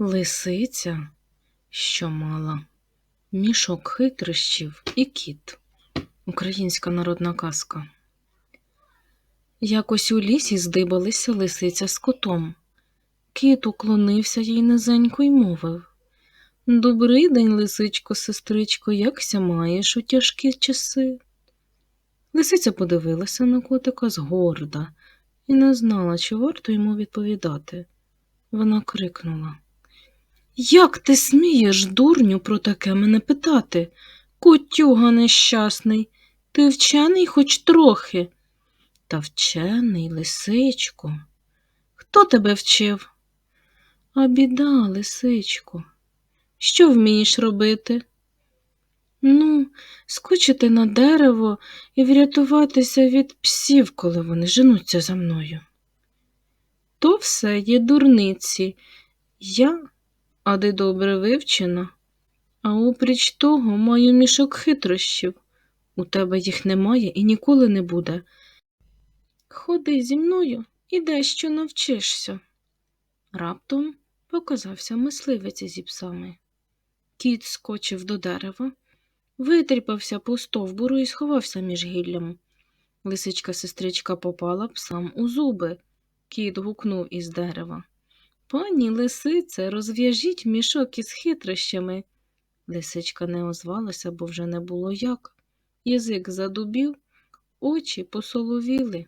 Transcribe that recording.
Лисиця, що мала мішок хитрощів і кіт. Українська народна казка. Якось у лісі здибалися лисиця з котом. Кіт уклонився їй низенько й мовив Добрий день, лисичко, сестричко, якся маєш у тяжкі часи? Лисиця подивилася на котика згорда і не знала, чи варто йому відповідати. Вона крикнула Як ти смієш, дурню, про таке мене питати? Котюга нещасний, ти вчений хоч трохи. Та вчений, лисичко. Хто тебе вчив? А біда, лисичко. Що вмієш робити? Ну, скочити на дерево і врятуватися від псів, коли вони женуться за мною. То все є дурниці. Я, ади добре вивчена, а опріч того маю мішок хитрощів. У тебе їх немає і ніколи не буде. Ходи зі мною і дещо навчишся. Раптом показався мисливець зі псами. Кіт скочив до дерева, витріпався по стовбуру і сховався між гіллям. Лисичка сестричка попала псам у зуби. Кіт гукнув із дерева. Пані лисице, розв'яжіть мішок із хитрощами. Лисичка не озвалася, бо вже не було як. Язик задубів, очі посоловіли.